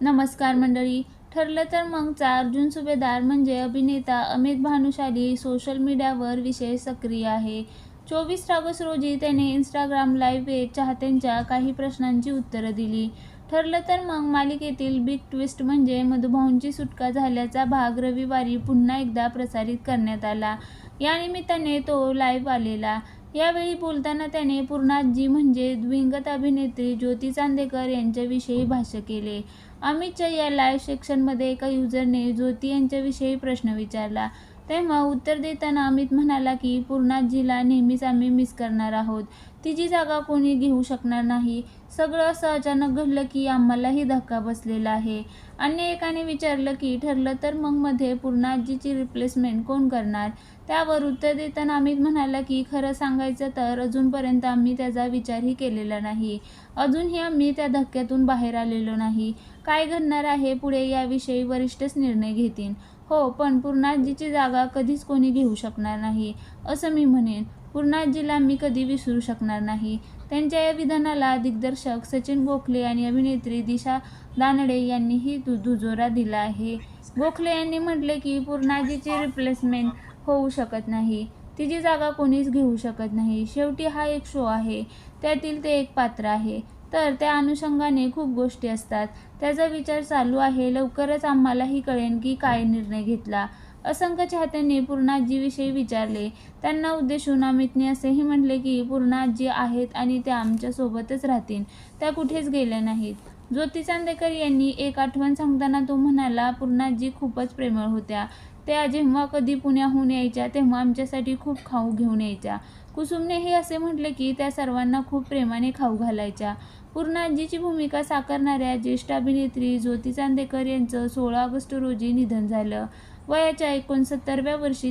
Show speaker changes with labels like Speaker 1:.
Speaker 1: नमस्कार मंडळी. ठरलं तर मगचा अर्जुन सुभेदार म्हणजे अभिनेता अमित भानुशाली सोशल मीडियावर विशेष सक्रिय आहे. चोवीस ऑगस्ट रोजी त्याने इंस्टाग्राम लाईव्ह चाहत्यांच्या काही प्रश्नांची उत्तरं दिली. ठरलं तर मग मालिकेतील बिग ट्विस्ट म्हणजे मधुभाऊंची सुटका झाल्याचा भाग रविवारी पुन्हा एकदा प्रसारित करण्यात आला. या निमित्ताने तो लाईव्ह आलेला. यावेळी बोलताना त्याने पूर्णाजी म्हणजे द्विंगत अभिनेत्री ज्योती चांदेकर यांच्याविषयी भाष्य केले. अमितच्या या लाईव्ह सेक्शनमध्ये एका युजरने ज्योती यांच्याविषयी प्रश्न विचारला. तेव्हा उत्तर देताना अमित म्हणाला की पूर्णाजीला नेहमीच आम्ही मिस करणार आहोत. तिची जागा कोणी घेऊ शकणार नाही. सगळं असं अचानक घडलं की आम्हालाही धक्का बसलेला आहे. अन्य एकाने विचारलं की ठरलं तर मग मध्ये पूर्णाजीची रिप्लेसमेंट कोण करणार? त्यावर उत्तर देताना अमित म्हणाला की खरं सांगायचं तर अजूनपर्यंत आम्ही त्याचा विचारही केलेला नाही. अजूनही आम्ही त्या धक्क्यातून बाहेर आलेलो नाही. काय घडणार आहे पुढे याविषयी वरिष्ठच निर्णय घेतील हो पण पूर्णाजीची जागा कधीच कोणी घेऊ शकणार नाही असं मी म्हणेन. पूर्णाजीला मी कधी विसरू शकणार नाही. त्यांच्या या विधानाला दिग्दर्शक सचिन गोखले आणि अभिनेत्री दिशा दानडे यांनीही दु दुजोरा दिला आहे. गोखले यांनी म्हटले की पूर्णाजीची रिप्लेसमेंट होऊ शकत नाही. तिची जागा कोणीच घेऊ शकत नाही. शेवटी हा एक शो आहे. त्यातील ते एक पात्र आहे. तर त्या अनुषंगाने खूप गोष्टी असतात. त्याचा विचार चालू आहे. लवकरच आम्हालाही कळेन की काय निर्णय घेतला. असंख्य चाहत्यांनी पूर्णाजीविषयी विचारले. त्यांना उद्देशून अमितने असेही म्हटले की पूर्णाजी आहेत आणि त्या आमच्यासोबतच राहतील. त्या कुठेच गेल्या नाहीत. ज्योती चांदेकर यांनी एक आठवण सांगताना तो म्हणाला पूर्णाजी खूपच प्रेमळ होत्या. त्या जेव्हा कधी पुण्याहून यायच्या तेव्हा आमच्यासाठी खूप खाऊ घेऊन यायच्या. कुसुमने हे असे म्हटले की त्या सर्वांना खूप प्रेमाने खाऊ घालायच्या. पूर्ण आजीची भूमिका साकारणाऱ्या ज्येष्ठ अभिनेत्री ज्योती चांदेकर यांचं सोळा ऑगस्ट रोजी निधन झालं. वयाच्या एकोणसत्तरव्या वर्षी